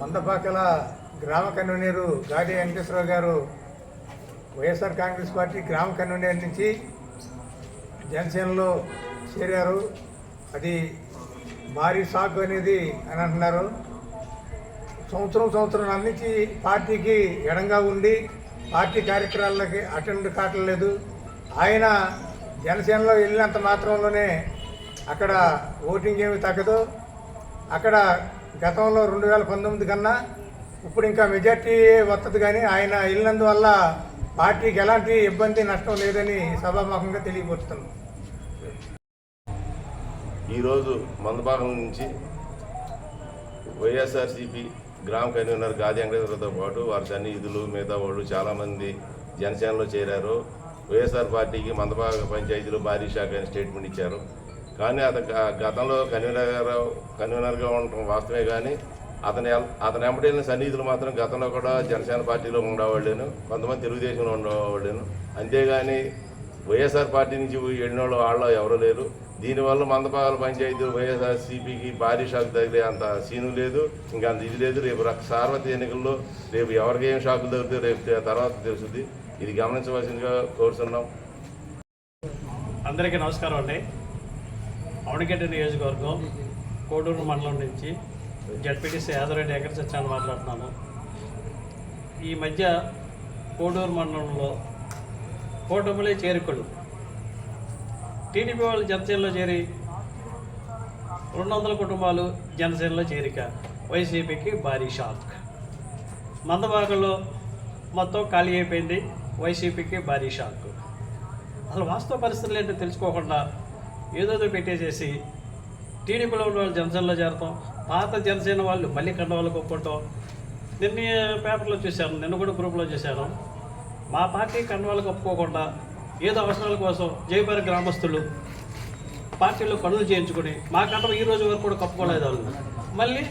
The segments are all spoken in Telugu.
మందపాకల గ్రామ కన్వీనరు గాడి వెంకటేశ్వరరావు గారు వైఎస్ఆర్ కాంగ్రెస్ పార్టీ గ్రామ కన్వీనర్ నుంచి జనసేనలో చేరారు. అది భారీ షాక్ అనేది అని అంటున్నారు. సంవత్సరం సంవత్సరం అందించి పార్టీకి ఎడంగా ఉండి పార్టీ కార్యక్రమాలకి అటెండ్ కావట్లేదు ఆయన జనసేనలో వెళ్ళినంత మాత్రంలోనే అక్కడ ఓటింగ్ ఏమి తగ్గదు. అక్కడ గతంలో రెండు వేల పంతొమ్మిది కన్నా ఇప్పుడు ఇంకా మెజార్టీ వస్తుంది కానీ ఆయన వెళ్ళినందువల్ల పార్టీకి ఎలాంటి ఇబ్బంది నష్టం లేదని సభాముఖంగా తెలియపరుస్తున్నాం. ఈరోజు మందభాగం నుంచి వైఎస్ఆర్సీపీ గ్రామ కన్వీనర్ గాది వెంకటేశ్వరతో పాటు వారి సన్నిహితులు మిగతా వాళ్ళు చాలామంది జనసేనలో చేరారు. వైఎస్ఆర్ పార్టీకి మందభాగ పంచాయతీలో భారీ శాఖ అని స్టేట్మెంట్ ఇచ్చారు. కానీ అతను గతంలో కన్వీనర్ గారు కన్వీనర్గా ఉండటం వాస్తవమే కానీ అతని అతని వెంబడిన సన్నిహితులు మాత్రం గతంలో కూడా జనసేన పార్టీలో ఉండేవాళ్ళేను కొంతమంది తెలుగుదేశంలో ఉండేవాళ్ళేను. అంతేగాని వైఎస్ఆర్ పార్టీ నుంచి వెళ్ళిన వాళ్ళు వాళ్ళు ఎవరూ లేరు. దీనివల్ల మందపాల పంచాయతీలు వైఎస్ఆర్ సిపికి భారీ షాక్ తగిలే అంత సీను లేదు ఇంకా అంత ఇది లేదు. రేపు సార్వత్రిక ఎన్నికల్లో రేపు ఎవరికి ఏం షాకులు తగ్గుతాయో రేపు తర్వాత తెలుస్తుంది ఇది గమనించవలసిందిగా కోరుతున్నాం అందరికీ నమస్కారం అండి. అవనిగడ్డ నియోజకవర్గం కోడూరు మండలం నుంచి జడ్పీటీసీ యాదరెడ్డి ఎక్కడ సత్యాన్ని మాట్లాడుతున్నాను ఈ మధ్య కోడూరు మండలంలో కూటమిలే చేరికలు. టీడీపీ వాళ్ళు జనసేనలో చేరి రెండు వందల కుటుంబాలు జనసేనలో చేరిక. వైసీపీకి భారీ షాక్. మందబాగంలో మొత్తం ఖాళీ అయిపోయింది. వైసీపీకి భారీ షాక్. అసలు వాస్తవ పరిస్థితులు ఏంటో తెలుసుకోకుండా ఏదోదో పెట్టేసేసి టీడీపీలో ఉన్న వాళ్ళు జనసేనలో చేరతాం పాత జనసేన వాళ్ళు మళ్ళీ కండవాళ్ళు కొట్టుకుంటాం నిన్న పేపర్లో చూశాను నిన్న కూడా గ్రూప్లో చూశాను. మా పార్టీ కండవాళ్ళు కప్పుకోకుండా ఏదో అవసరాల కోసం జయపేర గ్రామస్తులు పార్టీలో పనులు చేయించుకుని మా కండవ ఈ రోజు వరకు కూడా కప్పుకోలేదు వాళ్ళు. మళ్ళీ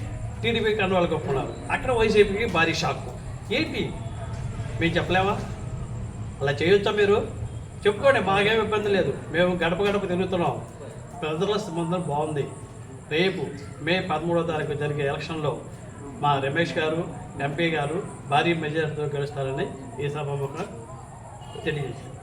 టీడీపీ కండవాళ్ళు కప్పుకున్నారు. అక్కడ వైసీపీకి భారీ షాక్. ఏంటి? మేము చెప్పలేమా అలా చేయొచ్చా మీరు? చెప్పుకోండి మాకేం ఇబ్బంది లేదు. మేము గడప గడప తిరుగుతున్నాం. ప్రజల సంబంధం బాగుంది. రేపు మే పదమూడో తారీఖు జరిగే ఎలక్షన్లో మా రమేష్ గారు ఎంపీ గారు భారీ మెజార్టీతో గెలుస్తారని ఈ సభ తెలియజేశారు